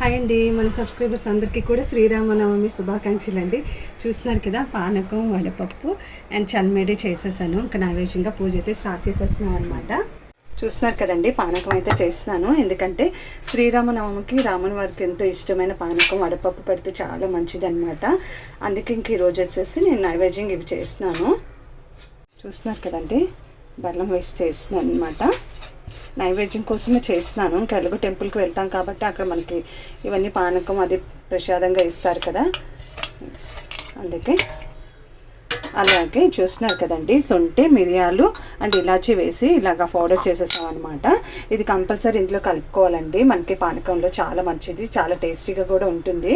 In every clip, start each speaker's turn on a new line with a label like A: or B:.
A: Hi అండి. మన subscribers అందరికీ కూడా శ్రీరామనవమి శుభాకాంక్షలు అండి చూస్తున్నారు కదా పానకం వడపప్పు అండ్ చల్మేడి చేసేసాను. ఇంకా నైవేద్యంగా పూజ అయితే స్టార్ట్ చేసేస్తున్నాను అనమాట చూస్తున్నారు కదండి పానకం అయితే చేస్తున్నాను. ఎందుకంటే శ్రీరామనవమికి రాముని వారికి ఎంతో ఇష్టమైన పానకం వడపప్పు పెడితే చాలా మంచిదనమాట అందుకే ఇంక ఈరోజు వచ్చేసి నేను నైవేద్యం ఇవి చేస్తున్నాను. చూస్తున్నారు కదండి బెల్లం వేసి చేస్తున్నాను అనమాట నైవేద్యం కోసమే చేస్తున్నాను. ఇంకా ఎలాగో టెంపుల్కి వెళ్తాం కాబట్టి అక్కడ మనకి ఇవన్నీ పానకం అది ప్రసాదంగా ఇస్తారు కదా. అందుకే అలాగే చూస్తున్నారు కదండి సొంటి మిరియాలు అండ్ ఇలాచి వేసి ఇలాగ పౌడర్ చేసేసాం అనమాట ఇది కంపల్సరీ ఇంట్లో కలుపుకోవాలండి. మనకి పానకంలో చాలా మంచిది చాలా టేస్టీగా కూడా ఉంటుంది.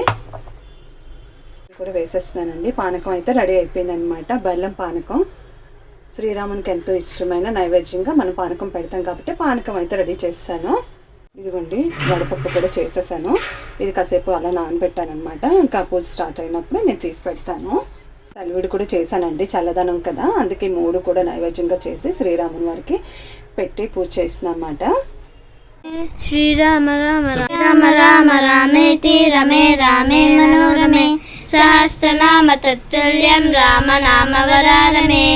A: కూడా వేసేస్తున్నానండి. పానకం అయితే రెడీ అయిపోయింది అనమాట బెల్లం పానకం. శ్రీరామునికి ఎంతో ఇష్టమైన నైవేద్యంగా మనం పానకం పెడతాం కాబట్టి పానకం అయితే రెడీ చేస్తాను. ఇదిగోండి వడపప్పు కూడా చేసేసాను. ఇది కాసేపు అలా నానబెట్టాను అనమాట ఇంకా పూజ స్టార్ట్ అయినప్పుడు నేను తీసి పెడతాను. తలివిడి కూడా చేశానండి చల్లదనం కదా. అందుకే మూడు కూడా నైవేద్యంగా చేసి శ్రీరాముని వారికి పెట్టి పూజ చేసినమాట శ్రీరామ
B: రామ రామ రామ రామేతి రమే రామే మనోరమే. సహస్రనామ తత్తుల్యం రామ నామ వరారమే.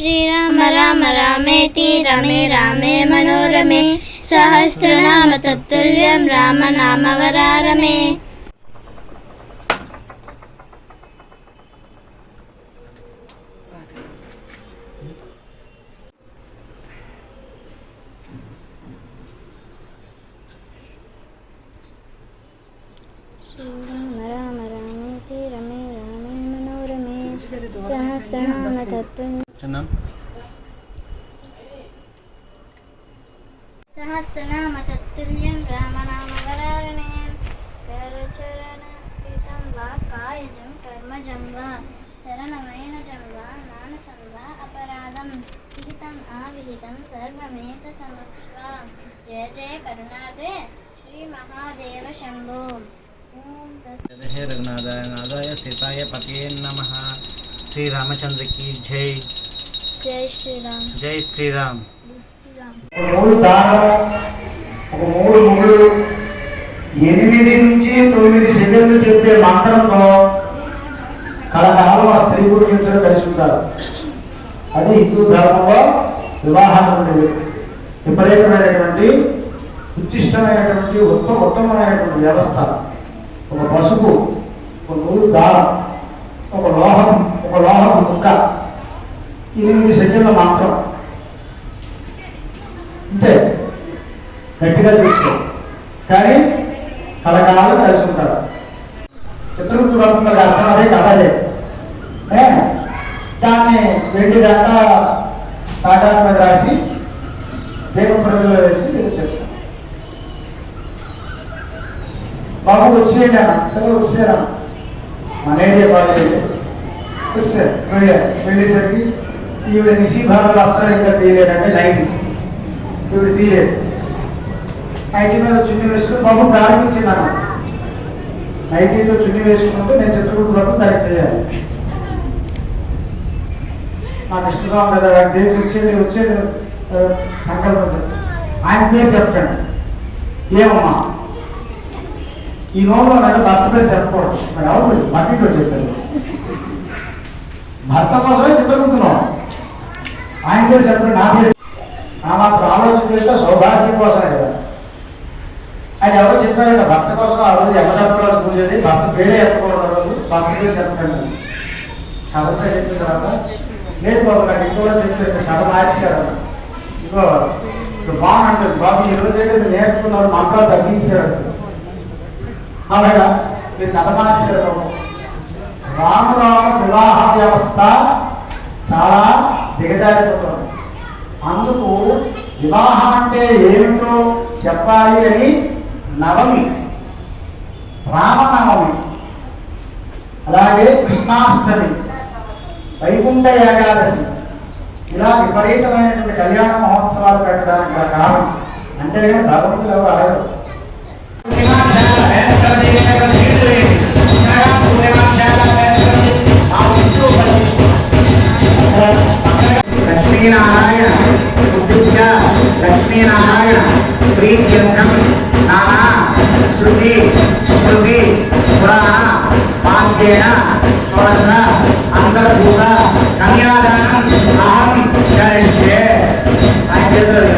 B: శ్రీరామ రామ రామేతి రమే రామే మనోరమే సహస్రనామ తత్తుల్యం రామ నామవరారమే శ్రీరామ రామ రామేతి రమే రామే మనోరమే సహస్రనామ తత్తుల్యం చిన్న సహస్రనామ
C: తత్తుల్యం
B: రామనామ వరారణేయం కరచరణ కృతం వా కాయజం కర్మజం వా శరణమైన జం వా మానసం వా అపరాధం. విహితం ఆవిహితం సర్వమేత సమక్ష్వ. జయ జయ కరుణాదే శ్రీ మహాదేవ
C: శంభో. రఘునాథాయ నాదాయ సీతాయ నమ. జై. జై శ్రీరామ్.
B: జై
D: శ్రీరామ్. మూడు దారం ఒక మూడు మూడు ఎనిమిది నుంచి తొమ్మిది సెకండ్లు చెప్పే మంత్రంలో కలకాలం ఆ స్త్రీ గురించి ఇద్దరు కలిసి ఉంటారు. అది హిందూ ధర్మంలో వివాహం ఉండేది విపరీతమైనటువంటి ఉచ్చిష్టమైనటువంటి ఉత్తమ ఉత్తమమైనటువంటి వ్యవస్థ. ఒక పసుపు ఒక నూలు దారం ఒక లోహం ఒక లోహం ముక్క. ఎనిమిది సెకండ్ల మాత్రం. అంటే గట్టిగా చూసుకో. కానీ కలకాలం కలిసి ఉంటారు. చిత్రగుప్తు వ్రతం అర్థం అదే కథ అదే. దాన్ని వెండి గంట కాటాల మీద రాసి దేవ ప్రజల్లో వేసి నేను చెప్తాను బాబు వచ్చేయండి సరే అసలు మనేదే బాగా వాళ్ళు వెళ్ళేసరికి ఈవిడ నిశీభాగంలో వస్తారు ఇంకా తీయలేదంటే నైట్ ఈవిడ తీయలేదు. నైటీ మీద చున్ని వేసుకుని బాబు ప్రారంభించింది అన్న నైటీతో చున్ని వేసుకుంటే నేను చిత్రకూట వరకు కరెక్ట్ చేయాలి. మా కృష్ణస్వామి ఉంది కదా దేనికి వచ్చేది వచ్చేది సంకల్పం ఆయన పేరు చెప్పండి. ఏమమ్మా? ఈ రోజులో నేను భర్త పేరు చెప్పకూడదు. మరి అవును భర్తతో చెప్పారు? భర్త కోసమే చిత్రకుంటున్నాం ఆయన చెప్పిన చెప్పండి నా పేరు నా మాత్రం ఆలోచన చేస్తే సౌభాగ్యం కోసమే కదా. అది ఎవరో చెప్పారంటే భర్త కోసం ఆ రోజు ఎవరు చెప్పాల్సి పూజది భర్త పేరే చెప్పకూడదు రోజు భర్త పేరు చెప్పండి చదువుతా చెప్పిన తర్వాత లేదు బాబు నాకు ఇంకోలో చెప్తే చదవ మార్చారు ఇంకో బాగుంటుంది బాబు ఈ రోజు ఏదైతే నేర్చుకున్నారు మంత్రాలు తగ్గించారు. అలాగా మీరు కథ మార్చారు. రామరామ వివాహ వ్యవస్థ చాలా దిగజారిపోతుంది అందుకు వివాహం అంటే ఏమిటో చెప్పాలి అని నవమి రామనవమి అలాగే కృష్ణాష్టమి వైకుంఠ ఏకాదశి ఇలా విపరీతమైనటువంటి కళ్యాణ మహోత్సవాలు పెట్టడానికి కారణం అంటే భగవంతులు ఎవరు అడగరు ఉద్దేశ్య నానా
E: శృతి స్మృతి పురాణ పాండ్యేన షోడశ అంతర్భూత కన్యాదానం అహం కరిష్యే ఆయన చేతులు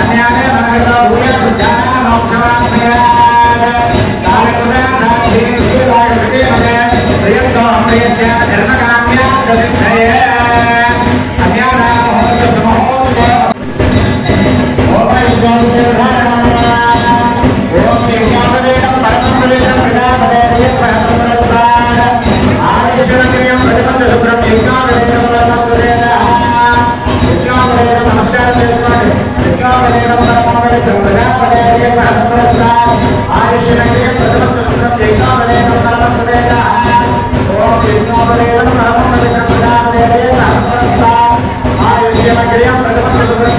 E: అన్యానే మనగడ భూయ సాక్షి ఆయుష్ దసిద్ధయే అన్యానా మహోదయ సమహోదయ ఓం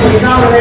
E: 你知道我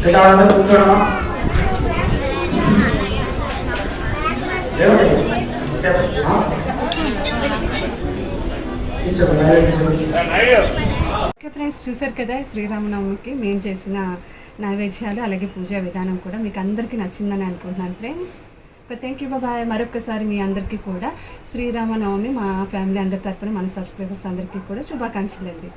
E: ఇట్లా కూర్చోడమా
A: ఓకే ఫ్రెండ్స్ చూసారు కదా శ్రీరామనవమికి మేము చేసిన నైవేద్యాలు అలాగే పూజా విధానం కూడా మీకు అందరికీ నచ్చిందని అనుకుంటున్నాను ఫ్రెండ్స్ థ్యాంక్ యూ బాబాయ్ మరొకసారి మీ అందరికీ కూడా శ్రీరామనవమి మా ఫ్యామిలీ అందరి తరపున మన సబ్స్క్రైబర్స్ అందరికీ కూడా శుభాకాంక్షలు అండి.